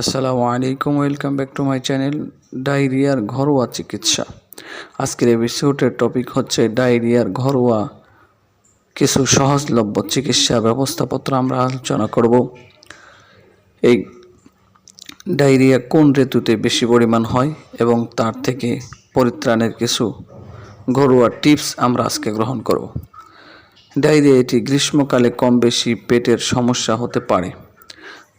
আসসালামু আলাইকুম, welcome back to my channel ডায়রিয়ার ঘরোয়া চিকিৎসা। আজকের এপিসোডের টপিক হচ্ছে ডায়রিয়ার ঘরোয়া কিছু সহজলভ্য চিকিৎসা ব্যবস্থাপত্র আমরা আলোচনা করব। এই ডায়রিয়া কোন ঋতুতে বেশি পরিমাণ হয় এবং তার থেকে পরিত্রাণের কিছু ঘরোয়া টিপস আমরা আজকে গ্রহণ করব। ডায়রিয়া এটি গ্রীষ্মকালে কম বেশি পেটের সমস্যা হতে পারে।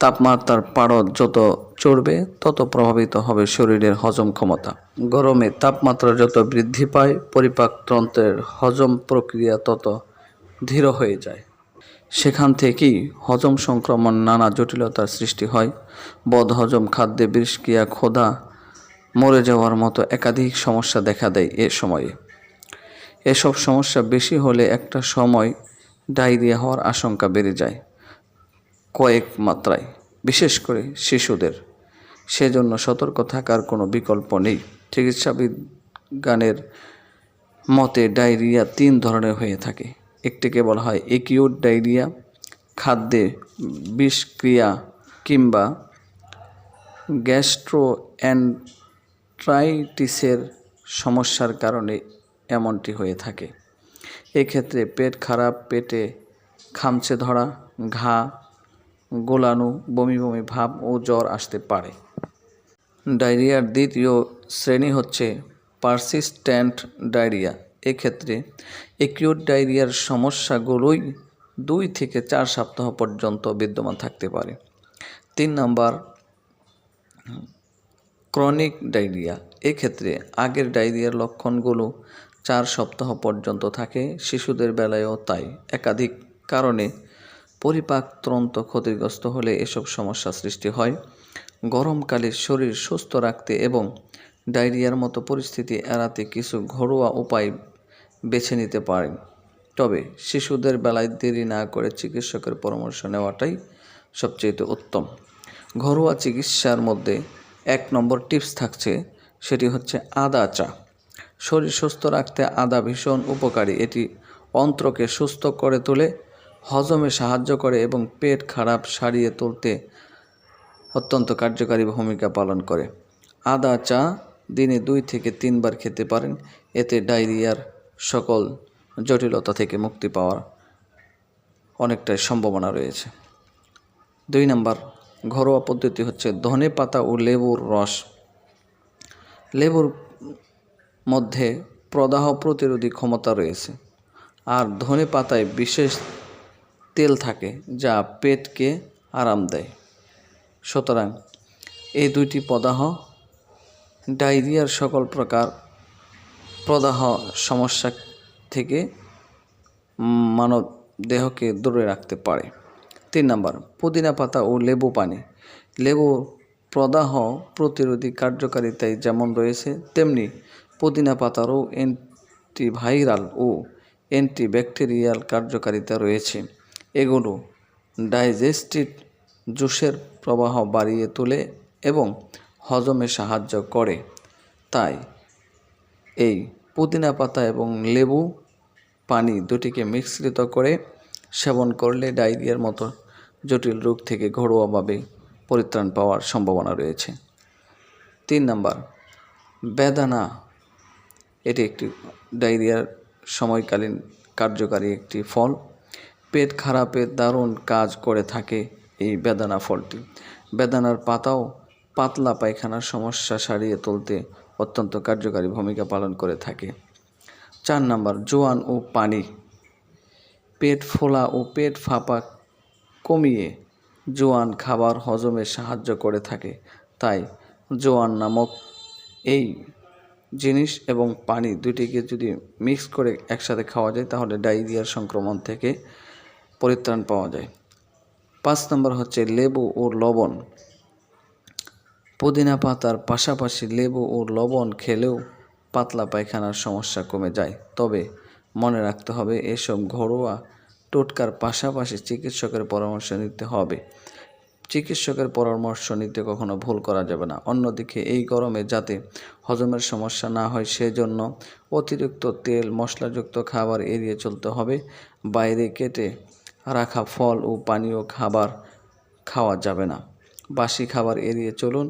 তাপমাত্রার পারদ যত চড়বে, তত প্রভাবিত হবে শরীরের হজম ক্ষমতা। গরমে তাপমাত্রা যত বৃদ্ধি পায় পরিপাকতন্ত্রের হজম প্রক্রিয়া তত ধীর হয়ে যায়। সেখান থেকেই হজম সংক্রমণ নানা জটিলতার সৃষ্টি হয়। বদহজম খাদ্যে বিষক্রিয়া, ক্ষোধা, মরে যাওয়ার মতো একাধিক সমস্যা দেখা দেয় এ সময়ে। এসব সমস্যা বেশি হলে একটা সময় ডায়রিয়া হওয়ার আশঙ্কা বেড়ে যায়। কয়েক মাত্রায়, বিশেষ করে শিশুদের। সেজন্য সতর্ক থাকার কোনো বিকল্প নেই। চিকিৎসা বিজ্ঞানের মতে ডায়রিয়া তিন ধরনের হয়ে থাকে। একটিকে বলা হয় একিউট ডায়রিয়া, খাদ্যে বিষক্রিয়া কিংবা গ্যাস্ট্রো অ্যান্ট্রাইটিসের সমস্যার কারণে এমনটি হয়ে থাকে। এক্ষেত্রে পেট খারাপ, পেটে খামচে ধরা, ঘা গোলানো বমি বমি ভাব ও জ্বর আসতে পারে। ডায়রিয়ার দ্বিতীয় শ্রেণি হচ্ছে পারসিস্ট্যান্ট ডায়রিয়া। এক্ষেত্রে একিউট ডায়রিয়ার সমস্যাগুলোই দুই থেকে চার সপ্তাহ পর্যন্ত বিদ্যমান থাকতে পারে। তিন নম্বর, ক্রনিক ডায়রিয়া। এক্ষেত্রে আগের ডায়রিয়ার লক্ষণগুলো চার সপ্তাহ পর্যন্ত থাকে, শিশুদের বেলায়ও তাই। একাধিক কারণে পরিপাকতন্ত্র ক্ষতিগ্রস্ত হলে এসব সমস্যা সৃষ্টি হয়। গরমকালে শরীর সুস্থ রাখতে এবং ডায়রিয়ার মতো পরিস্থিতি এড়াতে কিছু ঘরোয়া উপায় বেছে নিতে পারেন। তবে শিশুদের বেলায় দেরি না করে চিকিৎসকের পরামর্শ নেওয়াটাই সবচেয়ে উত্তম। ঘরোয়া চিকিৎসার মধ্যে এক নম্বর টিপস থাকছে, সেটি হচ্ছে আদা চা। শরীর সুস্থ রাখতে আদা ভীষণ উপকারী। এটি অন্ত্রকে সুস্থ করে তোলে হজমে সাহায্য করে এবং পেট খারাপ সারিয়ে তুলতে অত্যন্ত কার্যকারী ভূমিকা পালন করে। আদা, চা দিনে দুই থেকে তিনবার খেতে পারেন। এতে ডায়রিয়ার সকল জটিলতা থেকে মুক্তি পাওয়ার অনেকটাই সম্ভাবনা রয়েছে। দুই নম্বর, ঘরোয়া পদ্ধতি হচ্ছে ধনে পাতা ও লেবুর রস। লেবুর মধ্যে প্রদাহ প্রতিরোধী ক্ষমতা রয়েছে। আর ধনে পাতায় বিশেষ তেল থাকে যা পেটকে আরাম দেয়। সুতরাং এই দুইটি প্রদাহ ডায়রিয়ার সকল প্রকার প্রদাহ সমস্যা থেকে মানব দেহকে দূরে রাখতে পারে। তিন নম্বর, পুদিনা পাতা ও লেবু পানি। লেবু প্রদাহ প্রতিরোধী কার্যকারিতায় যেমন রয়েছে, তেমনি পুদিনা পাতারও অ্যান্টিভাইরাল ও অ্যান্টিব্যাকটেরিয়াল কার্যকারিতা রয়েছে। এগুলো ডাইজেস্টিভ জুসের প্রবাহ বাড়িয়ে তোলে এবং হজমে সাহায্য করে। তাই এই পুদিনা পাতা এবং লেবু পানি দুটিকে মিশ্রিত করে সেবন করলে ডায়রিয়ার মতো জটিল রোগ থেকে ঘরোয়াভাবে পরিত্রাণ পাওয়ার সম্ভাবনা রয়েছে। তিন নাম্বার, বেদানা। এটি একটি ডায়রিয়ার সময়কালীন কার্যকারী একটি ফল। পেট খারাপের দারুণ কাজ করে থাকে এই বেদানা ফলটি। বেদানার পাতাও পাতলা পায়খানার সমস্যা সারিয়ে তুলতে অত্যন্ত কার্যকারী ভূমিকা পালন করে থাকে। চার নাম্বার, জোয়ান ও পানি পেট ফোলা ও পেট ফাঁপা কমিয়ে জোয়ান খাবার হজমে সাহায্য করে থাকে। তাই জোয়ান নামক এই জিনিস এবং পানি দুটিকে যদি মিক্স করে একসাথে খাওয়া যায়, তাহলে ডায়রিয়ার সংক্রমণ থেকে পরিত্রাণ পাওয়া যায়। পাঁচ নম্বর হচ্ছে লেবু ও লবণ। পুদিনা পাতার পাশাপাশি লেবু ও লবণ খেলেও পাতলা পায়খানার সমস্যা কমে যায়। তবে মনে রাখতে হবে, এসব ঘরোয়া টোটকার পাশাপাশি চিকিৎসকের পরামর্শ নিতে হবে। চিকিৎসকের পরামর্শ নিতে কখনো ভুল করা যাবে না। অন্যদিকে এই গরমে যাতে হজমের সমস্যা না হয়, সেজন্য অতিরিক্ত তেল, মশলাযুক্ত খাবার এড়িয়ে চলতে হবে। বাইরে কেটে রাখা ফল ও পানীয় খাবার খাওয়া যাবে না। বাসি খাবার এড়িয়ে চলুন,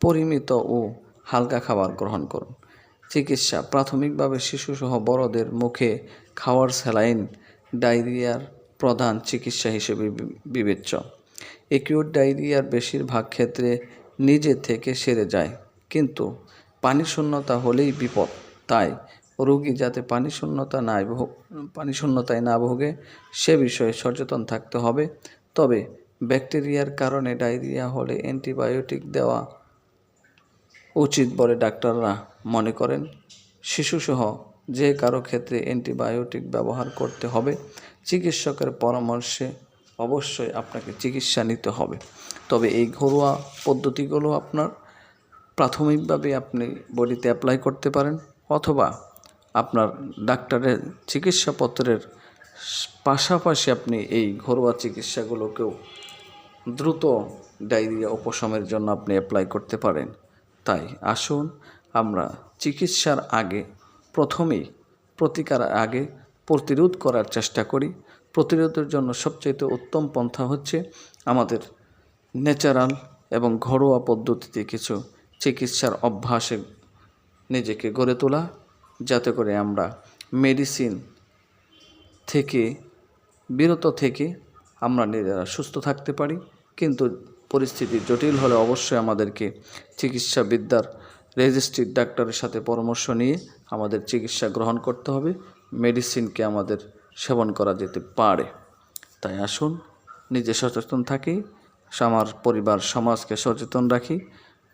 পরিমিত ও হালকা খাবার গ্রহণ করুন। চিকিৎসা, প্রাথমিকভাবে শিশুসহ বড়দের মুখে খাওয়ার স্যালাইন, ডায়রিয়ার প্রধান চিকিৎসা হিসেবে বিবেচ্য। একিউট ডায়রিয়ার বেশিরভাগ ক্ষেত্রে নিজে থেকে সেরে যায়, কিন্তু পানি শূন্যতা হলেই বিপদ। তাই রোগী যাতে পানি শূন্যতা না ভোগ পানি শূন্যতায় না ভোগে, সে বিষয়ে সচেতন থাকতে হবে। তবে ব্যাকটেরিয়ার কারণে ডায়রিয়া হলে অ্যান্টিবায়োটিক দেওয়া উচিত বলে ডাক্তাররা মনে করেন। শিশুসহ যে কারও ক্ষেত্রে অ্যান্টিবায়োটিক ব্যবহার করতে হবে, চিকিৎসকের পরামর্শে অবশ্যই আপনাকে চিকিৎসা নিতে হবে। তবে এই ঘরোয়া পদ্ধতিগুলো আপনার প্রাথমিকভাবে আপনি বডিতে অ্যাপ্লাই করতে পারেন, অথবা আপনার ডাক্তারের চিকিৎসাপত্রের পাশাপাশি আপনি এই ঘরোয়া চিকিৎসাগুলোকেও দ্রুত ডায়রিয়া উপশমের জন্য আপনি অ্যাপ্লাই করতে পারেন। তাই আসুন আমরা চিকিৎসার আগে প্রথমেই প্রতিকার আগে প্রতিরোধ করার চেষ্টা করি। প্রতিরোধের জন্য সবচেয়ে উত্তম পন্থা হচ্ছে আমাদের ন্যাচারাল এবং ঘরোয়া পদ্ধতিতে কিছু চিকিৎসার অভ্যাসে নিজেকে গড়ে তোলা। যাতে করে আমরা মেডিসিন থেকে, বিরত থেকে আমরা নিজেরা সুস্থ থাকতে পারি। কিন্তু পরিস্থিতি জটিল হলে অবশ্যই আমাদেরকে চিকিৎসাবিদ্যার রেজিস্ট্রির ডাক্তারের সাথে পরামর্শ নিয়ে আমাদের চিকিৎসা গ্রহণ করতে হবে। মেডিসিনকে আমাদের সেবন করা যেতে পারে। তাই আসুন, নিজে সচেতন থাকি, আমার পরিবার, সমাজকে সচেতন রাখি,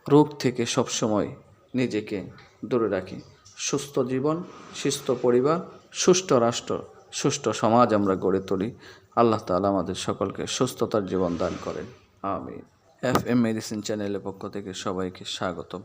রোগ থেকে সবসময় নিজেকে দূরে রাখি। সুস্থ জীবন, সুস্থ পরিবার সুষ্ঠু রাষ্ট্র সুষ্ঠু সমাজ আমরা গড়ে তুলি। আল্লাহ তালা আমাদের সকলকে সুস্থতার জীবন দান করেন। আমি এফ এম মেডিসিন চ্যানেলের পক্ষ থেকে সবাইকে স্বাগতম।